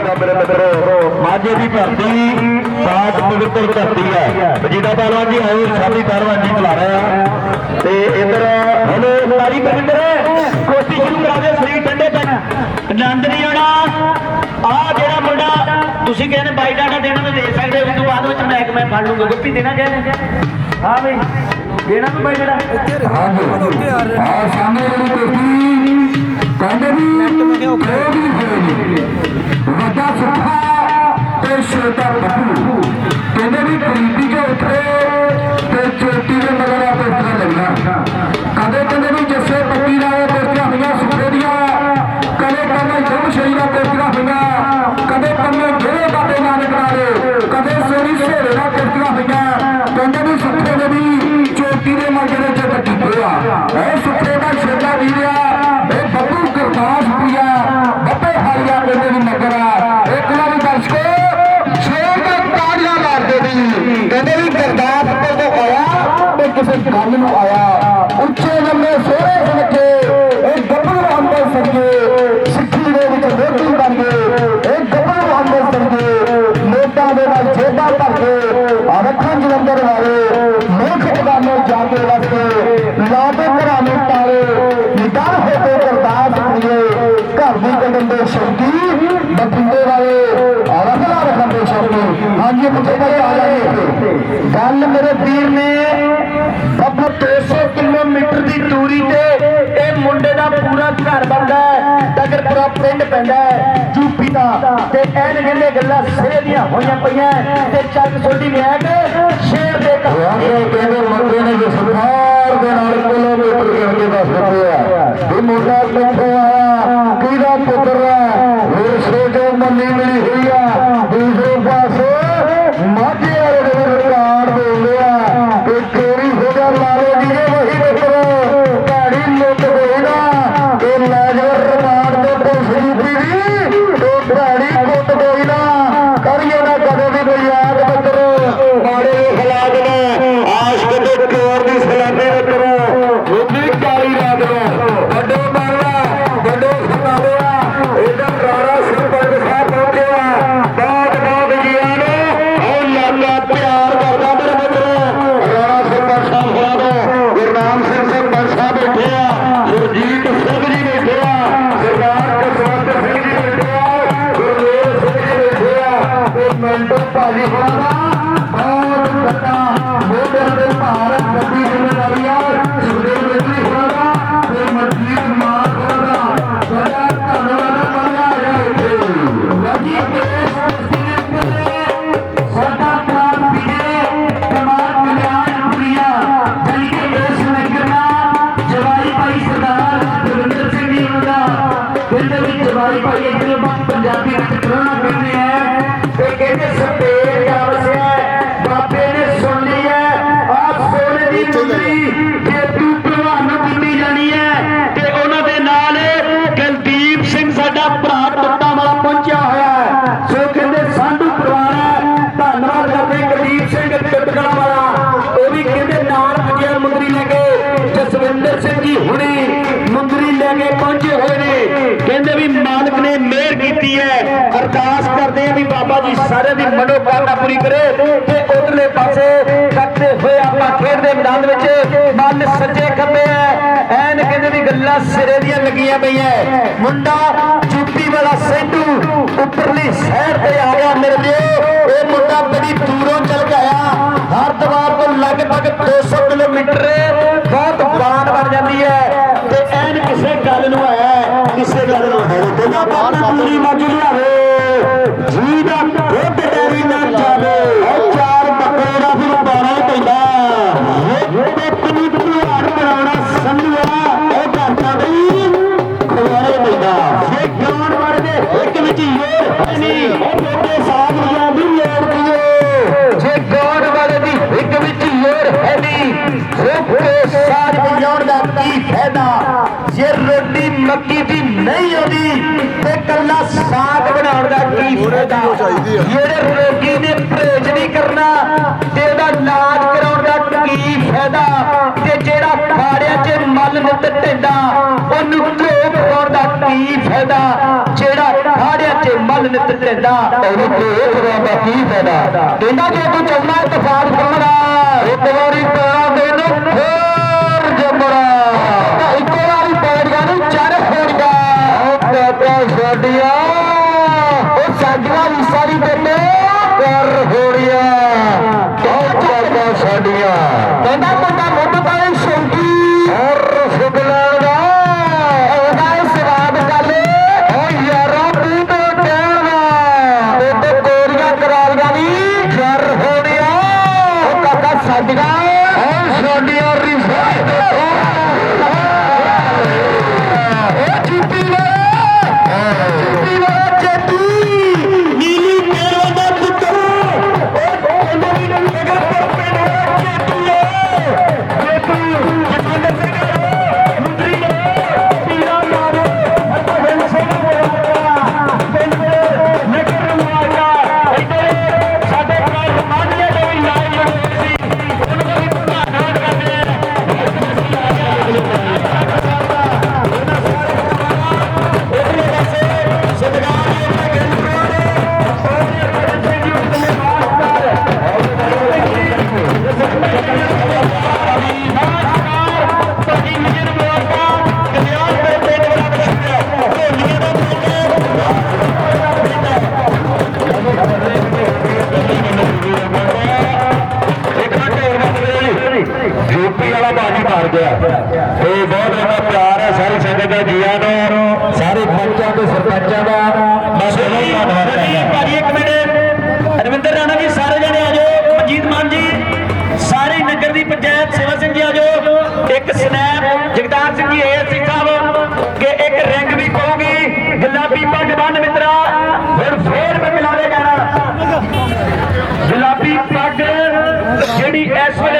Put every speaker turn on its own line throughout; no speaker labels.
ਦਾ ਮੇਰੇ ਮਿੱਤਰੋ ਮਾਝੇ ਦੀ ਧਰਤੀ ਸਾਤ ਪਵਿੱਤਰ ਧਰਤੀ ਹੈ। ਵਜੀਦਾ ਪਹਿਲਵਾਨ ਜੀ ਆਓ ਸਾਡੀ ਪਹਿਲਵਾਨ ਜੀ ਬੁਲਾ ਰਹੇ ਆ ਤੇ ਇਧਰ ਹਲੋ ਤਾਰੀ ਬਰਿੰਦਰ ਕੋਸ਼ਿਸ਼ ਸ਼ੁਰੂ ਕਰਾ ਦੇ ਸਰੀਰ ਠੰਡੇ ਪੈਣ
ਆਨੰਦ ਨਹੀਂ ਆਉਣਾ ਆ ਜਿਹੜਾ ਮੁੰਡਾ ਤੁਸੀਂ ਕਹਿੰਦੇ ਬਾਈ ਡਾਟਾ ਦੇਣਾ ਤਾਂ ਦੇ ਸਕਦੇ ਉਸ ਤੋਂ ਬਾਅਦ ਵਿੱਚ ਮੈਂ ਇੱਕ ਮੈਂ ਫੜ ਲੂੰਗਾ ਗੁੱਪੀ ਦੇਣਾ ਕਹਿੰਦੇ ਹਾਂ ਬਈ ਦੇਣਾ ਵੀ ਬਾਈ ਡਾਟਾ?
ਆ ਸਾਹਮਣੇ ਵਾਲੀ ਕੋਠੀ ਕਹਿੰਦੇ ਵੀ ਉਹ ਵੀ ਹੋਏਗੀ ਵੱਡਾ ਸੁੱਖਾ ਤੇ ਛੋਟਾ ਬੱਬੂ ਕਹਿੰਦੇ ਵੀ ਗਰੀਬੀ ਜੋ ਉੱਠੇ ਤੇ ਚੋਟੀ ਦੇ ਮਗਰ ਆ ਪੋਸਟਰ ਲੱਗਣਾ ਕਦੇ ਕਹਿੰਦੇ ਵੀ ਜੱਸੇ ਦਰਸ਼ਕੋ ਸ਼ੇਰ ਦੇ ਤਾੜੀਆਂ ਮਾਰਦੇ ਵੀ ਕਹਿੰਦੇ ਵੀ ਗੁਰਦਾਸਪੁਰ ਤੋਂ ਆਇਆ ਤੇ ਕਿਸੇ ਗੱਲ ਨੂੰ ਆਇਆ। ਉੱਚੇ ਲੰਮੇ ਸੋਹਣੇ ਸੁਣਕੇ ਇਹ ਗੱਭਰੂ ਅੰਦਰ ਸੰਗੇ ਸਿੱਖੀ ਦੇ ਵਿੱਚ ਮੋਤੀ ਬਣ ਇਹ ਗੱਭਰੂ ਅੰਦਰ ਸੰਗੇ ਨੋਟਾਂ ਦੇ ਨਾਲ ਜੇਬਾਂ ਭਰ ਕੇ ਆਰਖਾਂ ਜਲੰਧਰ ਵਾਲੇ ਮੁਲਕ ਖਜ਼ਾਨੇ ਜਾਂਦੇ ਵਾਸਤੇ ਲਾਦੇ ਘਰਾਂ ਨੂੰ ਤਾਲੇ ਨਿਡਰ ਹੋ ਕੇ ਗੁਰਦਾਸ ਘਰ ਦੀ ਕਦਮ ਦੇ ਸ਼ੌਕੀ, ਬਠਿੰਡੇ ਹਾਂਜੀ ਮੁਝੇ ਭਾਈ ਆ ਜਾਈਏ ਗੱਲ ਮੇਰੇ ਵੀਰ ਨੇ
ਬਾਬਾ 200 ਕਿਲੋਮੀਟਰ ਦੀ ਦੂਰੀ ਤੇ ਇਹ ਮੁੰਡੇ ਦਾ ਪੂਰਾ ਘਰ ਬੰਦਾ ਹੈ, ਡਗਰਪੁਰਾ ਪਿੰਡ ਪੈਂਦਾ ਹੈ ਯੂਪੀ ਦਾ। ਤੇ ਐਨ ਕਹਿੰਦੇ ਗੱਲਾਂ ਸਿਰੇ ਦੀਆਂ ਹੋਈਆਂ ਪਈਆਂ ਤੇ ਚੱਕ ਛੋਟੀ ਵਿਆਹ ਕੇ ਸ਼ੇਰ ਦੇ ਘਰ।
ਕਹਿੰਦੇ ਮੰਗੇ ਨੇ ਜੋ ਸਰਕਾਰ ਦੇ ਨਾਲ ਕਿਲੋਮੀਟਰ ਗਿਣ ਦੱਸ ਦਿੱਤੇ ਆ। ਇਹ ਮੁੰਡਾ ਕਿੱਥੋਂ ਆਇਆ? ਕਿਹਦਾ ਪੁੱਤਰ ਆ ਹੋਰ ਸੋਚੋ ਮੰਨੀ ਮਿਲੀ
Hallelujah. ਮਿਹਰ ਹੈ। ਅਰਦਾਸ ਕਰਦੇ ਆ ਵੀ ਬਾਬਾ ਜੀ ਸਾਰਿਆਂ ਦੀ ਮਨੋਕਾਮਨਾ ਪੂਰੀ ਕਰੇ ਤੇ ਉਧਰਲੇ ਪਾਸੇ ਕੱਟਦੇ ਹੋਏ ਆਪਾਂ ਖੇਡ ਦੇ ਮੈਦਾਨ ਵਿੱਚ ਮਨ ਸੱਜੇ ਖੱਬੇ ਹੈ। ਐਨ ਕਹਿੰਦੇ ਵੀ ਗੱਲਾਂ ਸਿਰੇ ਦੀਆਂ ਲੱਗੀਆਂ ਪਈਆਂ। ਮੁੰਡਾ ਯੂਪੀ ਵਾਲਾ ਸੈਂਡੂ ਉੱਪਰਲੀ ਸ਼ਹਿਰ ਤੇ ਆ
ਦਾ ਜਿਹੜੇ ਰੋਗੀ ਨੇ ਪਰਹੇਜ ਨਹੀਂ ਕਰਨਾ ਤੇ ਉਹਦਾ ਇਲਾਜ ਕਰਾਉਣ ਦਾ ਕੀ ਫਾਇਦਾ, ਤੇ ਜਿਹੜਾ ਖਾੜਿਆਂ 'ਚ ਮਲ ਨਿੱਤ ਢਿੰਦਾ ਉਹਨੂੰ ਧੋ ਪਾਉਣ ਦਾ ਕੀ ਫਾਇਦਾ? ਜਿਹੜਾ ਖਾੜਿਆਂ 'ਚ ਮਲ
ਨਿੱਤਰ ਕਹਿੰਦਾ
ਉਹਨੂੰ ਦੇਖਦਾ ਦਾ ਕੀ ਫਾਇਦਾ?
ਕਹਿੰਦਾ ਜੇ ਤੂੰ ਚਾਹੁੰਦਾ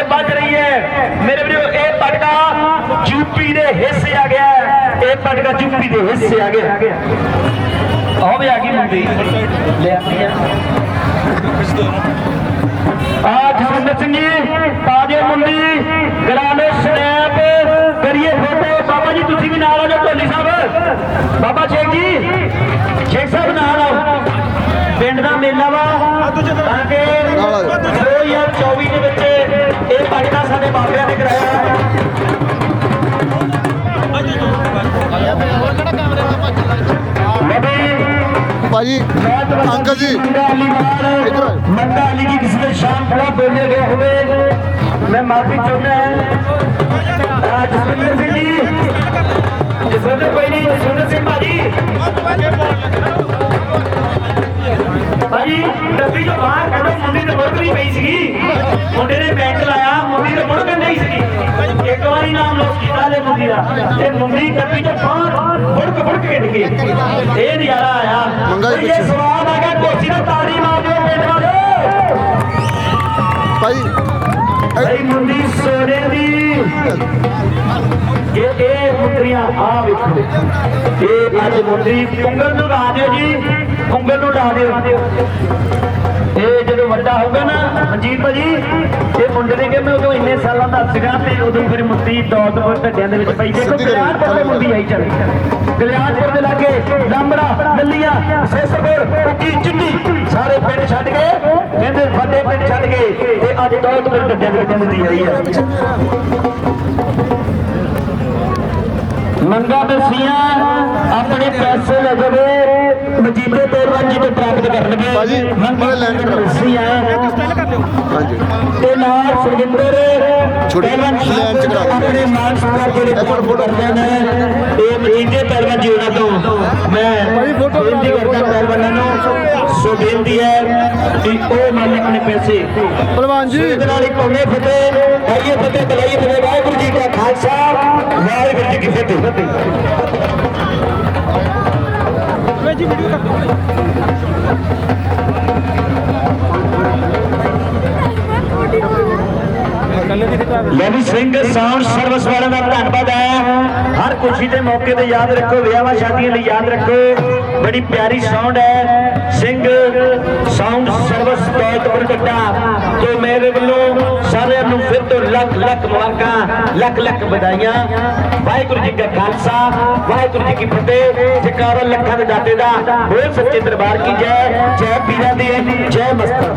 ਇਸ ਵੱਜ ਰਹੀ ਹੈ। ਮੇਰੇ ਵੀਰੋ, ਇਹ ਪੱਗ ਯੂਪੀ ਦੇ ਹਿੱਸੇ ਆ ਗਿਆ ਇਹ ਪੱਗ ਯੂਪੀ ਦੇ ਹਿੱਸੇ ਆ ਗਿਆ। ਆਹ ਵੀ ਆ ਗਈ ਮੁੰਡੀ। ਲੈ ਆਂਦੀ ਆ। ਆ ਜਸਵਿੰਦਰ ਸਿੰਘ ਤਾਜੇ ਮੁੰਡੀ। ਗਰਾਲੇ ਸਨੈਪ ਕਰੀਏ ਫੋਟੋ। ਬਾਬਾ ਜੀ, ਤੁਸੀਂ ਵੀ ਨਾਲ ਆ ਜਾਓ ਢੋਲੀ ਸਾਹਿਬ। ਬਾਬਾ ਸ਼ੇਖ ਜੀ, ਸ਼ੇਖ ਸਾਹਿਬ ਨਾਲ ਆਓ। ਪਿੰਡ ਦਾ ਮੇਲਾ ਵਾ। ਤਾਂ ਕਿ 2024 ਦੇ ਵਿੱਚ ਇਹ ਸਾਡੇ ਬਾਬਿਆਂ ਨੇ ਕਰਾਇਆ।
ਭਾਜੀ ਅੰਕਲ ਜੀ। ਇੱਧਰ।
ਮੰਗਾ ਅਲੀ ਜੀ ਕਿਸੇ ਦੇ ਸ਼ਾਮ ਬੜਾ ਬੋਲੇ ਗਏ ਹੋਵੇ। ਮੈਂ ਮਾਫੀ ਚਾਹੁੰਦਾ ਹਾਂ। ਜਸਵਿੰਦਰ ਸਿੰਘ ਜੀ। ਜਸਵਿੰਦਰ ਕੋਈ ਨਹੀਂ ਜਸਵਿੰਦਰ ਸਿੰਘ ਭਾਜੀ। ਭਾਜੀ ਡੱਬੀ ਜੋ ਬਾਹਰ ਕੱਢੋ ਮੁੰਡੇ ਤੇ ਨਹੀਂ ਪਈ ਸੀਗੀ। ਮੁੰਡੇ ਨੇ ਬੈਂਕ ਲਾਇਆ ਮੁੰਡੀ ਤੇ ਮੁੜਕ ਨਹੀਂ ਸੀਗੀ। ਇੱਕ ਵਾਰੀ ਨਾਮ ਲੋਕ ਕੀਤਾ ਲੈ ਮੁੰਡੀ ਦਾ। ਤੇ ਮੁੰਡੀ ਡੱਬੀ ਤੋਂ ਬਾਹਰ ਮੁੜਕ ਮੁੜਕ ਕੇ ਡਿੱਗੀ ਇਹ ਨਜ਼ਾਰਾ ਆਇਆ।
ਮੰਗਾ ਜੀ
ਇਹ
ਪਿੱਛੇ।
ਸਵਾਦ ਆ ਗਿਆ ਕੋਚੀ ਦਾ ਤਾੜੀ ਮਾਰ ਦਿਓ ਪਿੰਡ ਵਾਲਿਓ
ਭਾਜੀ
ਭਾਈ ਮੁੰਡੀ ਸੋਨੇ ਦੀ। ਇਹ ਇਹ ਮੁੰਦਰੀਆਂ ਆ ਵੇਖੋ। ਇਹ ਅੱਜ ਮੁੰਦਰੀ ਕੁੰਗਲ ਨੂੰ ਦਿਓ ਜੀ। ਕੁੰਗਲ ਨੂੰ ਲਾ ਦਿਓ। ਇਹ ਜਦੋਂ ਵੱਡਾ ਹੋਊਗਾ ਨਾ ਮਨਜੀਤ ਭਾਜੀ ਇਹ ਮੁੰਡੇ ਨੇ ਕਿ ਮੈਂ ਉਦੋਂ ਇੰਨੇ ਸਾਲਾਂ ਦਾ ਸੀਗਾ ਤੇ ਉਦੋਂ ਫਿਰ ਮੁੰਦੀ ਦੌਦਪੁਰ ਢੱਡਿਆਂ ਦੇ ਵਿੱਚ ਪਈ। ਦੇਖੋ ਕਲਿਆਣਪੁਰ ਤੋਂ ਮੁੰਦੀ ਆਈ ਚੱਲ। ਕਲਿਆਣਪੁਰ ਦੇ ਲਾਗੇ ਲਾਂਬੜਾ ਲੱਲੀਆਂ ਸੇਸਪੁਰ ਉੱਕੀ ਚਿੰਨੀ ਸਾਰੇ ਪਿੰਡ ਛੱਡ ਕੇ ਕਹਿੰਦੇ ਵੱਡੇ ਪਿੰਡ ਛੱਡ ਕੇ ਤੇ ਅੱਜ ਦੌਦਪੁਰ ਢੱਡਿਆਂ ਦੇ ਵਿੱਚ ਆਈ ਹੈ ਮੰਗਾ ਦਸੀਆਂ ਆਪਣੇ ਪੈਸੇ ਲਗਵੇ ਮਜੀਦੇ ਤੋੜਵਾਂ ਜੀ ਤੋਂ ਪ੍ਰਾਪਤ ਕਰਨਗੇ।
ਭਾਜੀ, ਮਾੜਾ ਲੈਣ ਚ ਕਰਾਓ।
ਦਸੀਆਂ
ਹਾਂਜੀ।
ਤੇ ਨਾਲ ਸੁਰਿੰਦਰ
ਛੋਟੀ
ਪਹਿਲਵਾਨ
ਲੈਣ ਚ ਕਰਾ।
ਆਪਣੇ ਮਾਨ ਸਨਮਾਨ ਜਿਹੜੇ
ਫੋਟੋ
ਕਰਦੇ ਨੇ ਇਹ ਮਜੀਦੇ ਪਹਿਲਵਾਨ ਜੀ ਉਹਨਾਂ ਤੋਂ। ਮੈਂ
ਫੋਟੋ ਕਰਾ
ਬੇਨਤੀ ਕਰਦਾ। ਪਹਿਲਵਾਨਾਂ ਨੂੰ ਸੋ ਬੇਨਤੀ ਹੈ ਕਿ ਉਹ ਮੰਨ ਆਪਣੇ ਪੈਸੇ।
ਪਹਿਲਵਾਨ ਜੀ।
ਇਹਦੇ ਨਾਲ ਹੀ ਪਾਉਣੇ ਫਤਿਹ ਆਈਏ ਫਤਿਹ ਬੁਲਾਈਏ ਫਤਿਹ। ਵਾਹਿਗੁਰੂ ਜੀ ਕਾ ਖਾਲਸਾ ਵਾਹਿਗੁਰੂ ਜੀ ਕੀ ਫਤਿਹ। ਲੈਵੀ ਸਿੰਘ ਸਾਊਂਡ ਸਰਵਿਸ ਵਾਲਿਆਂ ਦਾ ਧੰਨਵਾਦ ਹੈ। ਹਰ ਖੁਸ਼ੀ ਦੇ ਮੌਕੇ ਤੇ ਯਾਦ ਰੱਖੋ, ਵਿਆਹਾਂ ਸ਼ਾਦੀਆਂ ਲਈ ਯਾਦ ਰੱਖੋ। ਬੜੀ ਪਿਆਰੀ ਸਾਊਂਡ ਹੈ। ਸਿੰਘ ਸਾਊਂਡ ਸਰਵਿਸ ਦੌਲਤਪੁਰ ਕੱਟਾ। ਤੋਂ ਮੇਰੇ ਵੱਲੋਂ ਲੱਖ ਲੱਖ ਮੁਬਾਰਕਾਂ, ਲੱਖ ਲੱਖ ਵਧਾਈਆਂ। ਵਾਹਿਗੁਰੂ ਜੀ ਕਾ ਖਾਲਸਾ, ਵਾਹਿਗੁਰੂ ਜੀ ਕੀ ਫਤਿਹ। ਜਕਾਰਾ ਲੱਖਾਂ ਦੇ ਦਾਤੇ ਦਾ ਹੋਏ ਸੱਚੇ ਦਰਬਾਰ ਕੀ ਜੈ? ਜੈ ਪੀਰਾਂ ਦੀ ਜੈ ਮਸਤਾਂ।